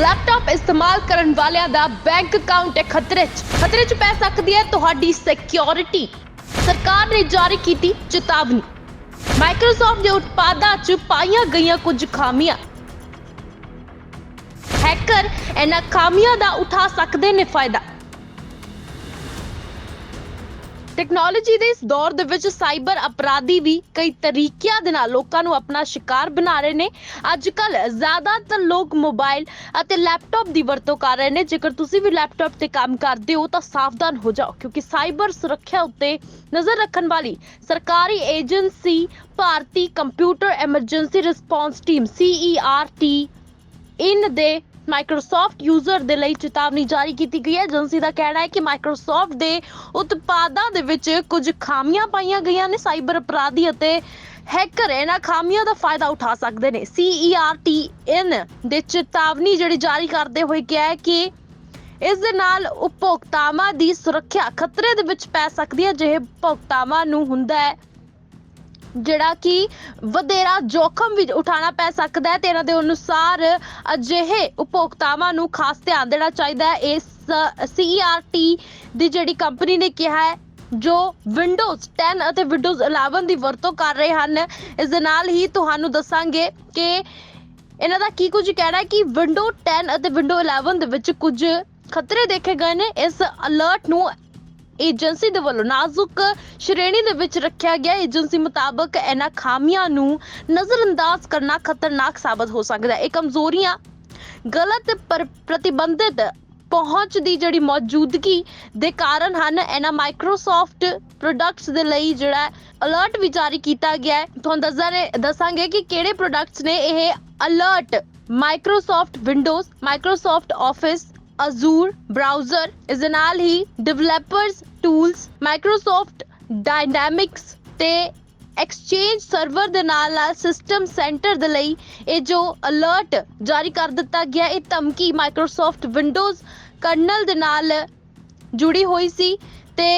Laptop ਇਸਤੇਮਾਲ ਕਰਨ ਵਾਲਿਆਂ ਦਾ ਬੈਂਕ ਅਕਾਊਂਟ ਹੈ ਖਤਰੇ 'ਚ। ਖਤਰੇ 'ਚ ਪੈ ਸਕਦੀ ਹੈ ਤੁਹਾਡੀ ਸਿਕਿਉਰਿਟੀ ਸਰਕਾਰ ਨੇ ਜਾਰੀ ਕੀਤੀ ਚੇਤਾਵਨੀ। ਮਾਈਕਰੋਸਾਫਟ ਦੇ ਉਤਪਾਦਾਂ 'ਚ ਪਾਈਆਂ ਗਈਆਂ ਕੁਝ ਖਾਮੀਆਂ। ਹੈਕਰ ਇਹਨਾਂ ਖਾਮੀਆਂ ਦਾ ਉਠਾ ਸਕਦੇ ਨੇ ਫਾਇਦਾ। ਟੈਕਨੋਲੋਜੀ ਦੇ ਇਸ ਦੌਰ ਦੇ ਵਿੱਚ ਸਾਈਬਰ ਅਪਰਾਧੀ ਵੀ ਕਈ ਤਰੀਕਿਆਂ ਦੇ ਨਾਲ ਲੋਕਾਂ ਨੂੰ ਆਪਣਾ ਸ਼ਿਕਾਰ ਬਣਾ ਰਹੇ ਨੇ। ਅੱਜ ਕੱਲ ਜ਼ਿਆਦਾਤਰ ਲੋਕ ਮੋਬਾਈਲ ਅਤੇ ਲੈਪਟਾਪ ਦੀ ਵਰਤੋਂ ਕਰ ਰਹੇ ਨੇ। ਜੇਕਰ ਤੁਸੀਂ ਵੀ ਲੈਪਟਾਪ ਤੇ ਕੰਮ ਕਰਦੇ ਹੋ ਤਾਂ ਸਾਵਧਾਨ ਹੋ ਜਾਓ, ਕਿਉਂਕਿ ਸਾਈਬਰ ਸੁਰੱਖਿਆ ਉੱਤੇ ਨਜ਼ਰ ਰੱਖਣ ਵਾਲੀ ਸਰਕਾਰੀ agency Bharatiya computer emergency response team CERT In ਦੇ ਮਾਈਕਰੋਸਾਫਟ ਯੂਜ਼ਰ ਦੇ ਲਈ ਚੇਤਾਵਨੀ ਜਾਰੀ ਕੀਤੀ ਗਈ ਹੈ। ਏਜੰਸੀ ਦਾ ਕਹਿਣਾ ਹੈ ਕਿ ਮਾਈਕਰੋਸਾਫਟ ਦੇ ਉਤਪਾਦਾਂ ਦੇ ਵਿੱਚ ਕੁਝ ਖਾਮੀਆਂ ਪਾਈਆਂ ਗਈਆਂ ਨੇ। ਸਾਈਬਰ ਅਪਰਾਧੀ ਅਤੇ ਹੈਕਰ ਇਹਨਾਂ ਖਾਮੀਆਂ ਦਾ ਫਾਇਦਾ ਉਠਾ ਸਕਦੇ ਨੇ। CERT ਇਨ ਦੇ ਚੇਤਾਵਨੀ ਜਿਹੜੀ ਜਾਰੀ ਕਰਦੇ ਹੋਏ ਕਿਹਾ ਹੈ ਕਿ ਇਸ ਦੇ ਨਾਲ ਉਪਭੋਗਤਾਵਾਂ ਦੀ ਸੁਰੱਖਿਆ ਖਤਰੇ ਦੇ ਵਿੱਚ ਪੈ ਸਕਦੀ ਹੈ। ਜਿਹੇ ਉਪਭੋਗਤਾਵਾਂ ਨੂੰ ਹੁੰਦਾ ਹੈ ਜਿਹੜਾ ਕਿ ਵਧੇਰਾ ਜੋਖਮ ਵੀ ਉਠਾਉਣਾ ਪੈ ਸਕਦਾ ਹੈ ਤੇ ਇਹਨਾਂ ਦੇ ਅਨੁਸਾਰ ਅਜਿਹੇ ਉਪਭੋਗਤਾਵਾਂ ਨੂੰ ਖਾਸ ਧਿਆਨ ਦੇਣਾ ਚਾਹੀਦਾ ਹੈ। ਇਸ CERT ਦੀ ਜਿਹੜੀ ਕੰਪਨੀ ਨੇ ਕਿਹਾ ਹੈ, ਜੋ ਵਿੰਡੋਜ਼ 10 ਅਤੇ ਵਿੰਡੋਜ਼ 11 ਦੀ ਵਰਤੋਂ ਕਰ ਰਹੇ ਹਨ। ਇਸ ਦੇ ਨਾਲ ਹੀ ਤੁਹਾਨੂੰ ਦੱਸਾਂਗੇ ਕਿ ਇਹਨਾਂ ਦਾ ਕੀ ਕੁਝ ਕਹਿਣਾ ਹੈ ਕਿ ਵਿੰਡੋ 10 ਅਤੇ ਵਿੰਡੋ 11 ਦੇ ਵਿੱਚ ਕੁਝ ਖਤਰੇ ਦੇਖੇ ਗਏ ਨੇ। ਇਸ ਅਲਰਟ ਨੂੰ ਏਜੰਸੀ ਦੇ ਵੱਲੋਂ ਨਾਜ਼ੁਕ ਸ਼੍ਰੇਣੀ ਦੇ ਵਿੱਚ ਰੱਖਿਆ ਗਿਆ। ਏਜੰਸੀ ਮੁਤਾਬਕ ਇਹਨਾਂ ਖਾਮੀਆਂ ਨੂੰ ਨਜ਼ਰਅੰਦਾਜ਼ ਕਰਨਾ ਖਤਰਨਾਕ ਸਾਬਤ ਹੋ ਸਕਦਾ ਹੈ। ਇਹ ਕਮਜ਼ੋਰੀਆਂ ਗਲਤ ਪ੍ਰਤੀਬੰਧਿਤ ਪਹੁੰਚ ਦੀ ਜਿਹੜੀ ਮੌਜੂਦਗੀ ਦੇ ਕਾਰਨ ਹਨ। ਇਹਨਾਂ ਮਾਈਕਰੋਸਾਫਟ ਪ੍ਰੋਡਕਟਸ ਦੇ ਲਈ ਜਿਹੜਾ ਅਲਰਟ ਵੀ ਜਾਰੀ ਕੀਤਾ ਗਿਆ ਹੈ। ਤੁਹਾਨੂੰ ਦੱਸਾਂਗੇ ਦੱਸਾਂਗੇ ਕਿ ਕਿਹੜੇ ਪ੍ਰੋਡਕਟਸ ਨੇ ਇਹ alert Microsoft Windows Microsoft Office Azure browser ਇਸ ਦੇ ਨਾਲ ਹੀ ਡਿਵੈਲਪਰਸ ਟੂਲਸ ਮਾਈਕਰੋਸਾਫਟ ਡਾਇਨਾਮਿਕਸ ਤੇ ਐਕਸਚੇਂਜ ਸਰਵਰ ਦੇ ਨਾਲ ਨਾਲ ਸਿਸਟਮ ਸੈਂਟਰ ਦੇ ਲਈ ਇਹ ਜੋ ਅਲਰਟ ਜਾਰੀ ਕਰ ਦਿੱਤਾ ਗਿਆ, ਇਹ ਧਮਕੀ ਮਾਈਕਰੋਸਾਫਟ ਵਿੰਡੋਜ਼ ਕਰਨਲ ਦੇ ਨਾਲ ਜੁੜੀ ਹੋਈ ਸੀ ਤੇ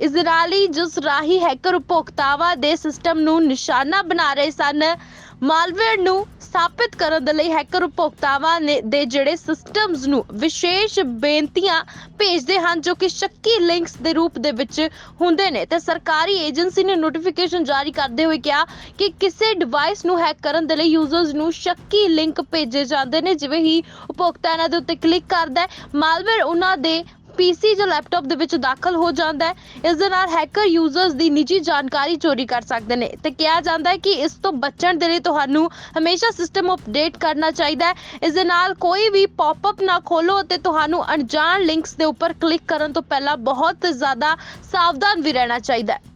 ਇਸ ਦੇ ਨਾਲ ਹੀ ਜਿਸ ਰਾਹੀਂ ਹੈਕਰ ਉਪਭੋਗਤਾਵਾਂ ਦੇ ਸਿਸਟਮ ਨੂੰ ਨਿਸ਼ਾਨਾ ਬਣਾ ਰਹੇ ਸਨ, ਮਾਲਵੇਅਰ ਨੂੰ ਸਥਾਪਿਤ ਕਰਨ ਦੇ ਲਈ ਹੈਕਰ ਉਪਭੋਗਤਾਵਾਂ ਨੇ ਦੇ ਜਿਹੜੇ ਸਿਸਟਮਸ ਨੂੰ ਵਿਸ਼ੇਸ਼ ਬੇਨਤੀਆਂ ਭੇਜਦੇ ਹਨ, ਜੋ ਕਿ ਸ਼ੱਕੀ ਲਿੰਕਸ ਦੇ ਰੂਪ ਦੇ ਵਿੱਚ ਹੁੰਦੇ ਨੇ। ਤੇ ਸਰਕਾਰੀ ਏਜੰਸੀ ਨੇ ਨੋਟੀਫਿਕੇਸ਼ਨ ਜਾਰੀ ਕਰਦੇ ਹੋਏ ਕਿਹਾ ਕਿ ਕਿਸੇ ਡਿਵਾਈਸ ਨੂੰ ਹੈਕ ਕਰਨ ਦੇ ਲਈ ਯੂਜ਼ਰਸ ਨੂੰ ਸ਼ੱਕੀ ਲਿੰਕ ਭੇਜੇ ਜਾਂਦੇ ਨੇ, ਜਿਵੇਂ ਹੀ ਉਪਭੋਗਤਾ ਇਹਨਾਂ ਦੇ ਉੱਤੇ ਕਲਿੱਕ ਕਰਦਾ ਹੈ। ਮਾਲਵੇਅਰ ਉਹਨਾਂ ਦੇ ਪੀਸੀ ਜਾਂ ਲੈਪਟਾਪ ਦੇ ਵਿੱਚ ਦਾਖਲ ਹੋ ਜਾਂਦਾ ਹੈ। ਇਸ ਦੇ ਨਾਲ ਹੈਕਰ ਯੂਜ਼ਰਸ ਦੀ ਨਿੱਜੀ ਜਾਣਕਾਰੀ ਚੋਰੀ ਕਰ ਸਕਦੇ ਨੇ। ਤੇ ਕਿਹਾ ਜਾਂਦਾ ਹੈ ਕਿ ਇਸ ਤੋਂ ਬਚਣ ਦੇ ਲਈ ਤੁਹਾਨੂੰ ਹਮੇਸ਼ਾ ਸਿਸਟਮ ਅਪਡੇਟ ਕਰਨਾ ਚਾਹੀਦਾ ਹੈ। ਇਸ ਦੇ ਨਾਲ ਕੋਈ ਵੀ ਪੌਪਅਪ ਨਾ ਖੋਲੋ ਅਤੇ ਤੁਹਾਨੂੰ ਅਣਜਾਣ ਲਿੰਕਸ ਦੇ ਉੱਪਰ ਕਲਿੱਕ ਕਰਨ ਤੋਂ ਪਹਿਲਾਂ ਬਹੁਤ ਜ਼ਿਆਦਾ ਸਾਵਧਾਨ ਵੀ ਰਹਿਣਾ ਚਾਹੀਦਾ ਹੈ।